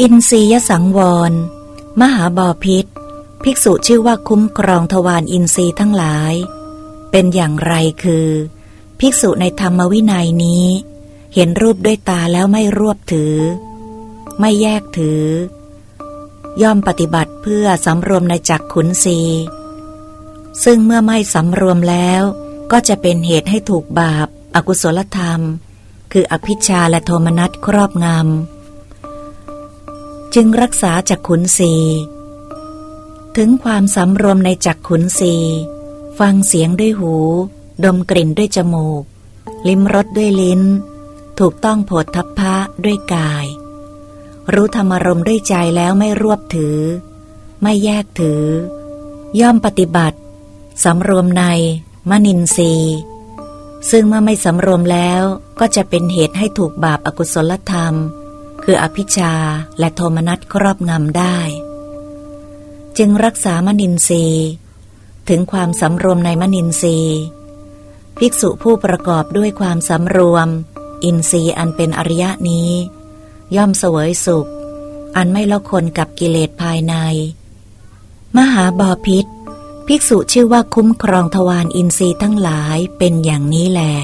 อินทรียสังวร มหาบอพิษ ภิกษุชื่อว่าคุ้มครองทวารอินทรีย์ทั้งหลาย เป็นอย่างไรคือ ภิกษุในธรรมวินัยนี้ เห็นรูปด้วยตาแล้วไม่รวบถือ ไม่แยกถือ ย่อมปฏิบัติเพื่อสำรวมในจักขุนสีซึ่งเมื่อไม่สำรวมแล้วก็จะเป็นเหตุให้ถูกบาปอากุศลธรรม คืออภิชาและโทมนัสครอบงำ จึงรักษาจักขุนสีถึงความสำรวมในจักขุนสีฟังเสียงด้วยหู ดมกลิ่นด้วยจมูก ลิ้มรสด้วยลิ้น ถูกต้องโผฏฐัพพะด้วยกาย รู้ธรรมรมด้วยใจแล้วไม่รวบถือ ไม่แยกถือ ย่อมปฏิบัติสำรวมในมนินทรีย์ซึ่งเมื่อไม่สำรวมแล้วก็จะเป็นเหตุให้ถูกบาปอากุศลธรรม คืออภิชาและโทมนัสครอบงำได้ จึงรักษามนินทรีย์ถึงความสำรวมในมนินทรีย์ภิกษุผู้ประกอบด้วยความสำรวม อินทรีย์อันเป็นอริยะนี้ ย่อมเสวยสุข อันไม่ละคนกับกิเลสภายใน มหาบอพิษ ภิกษุชื่อว่าคุ้มครองทวารอินทรีย์ทั้งหลายเป็นอย่างนี้แหละ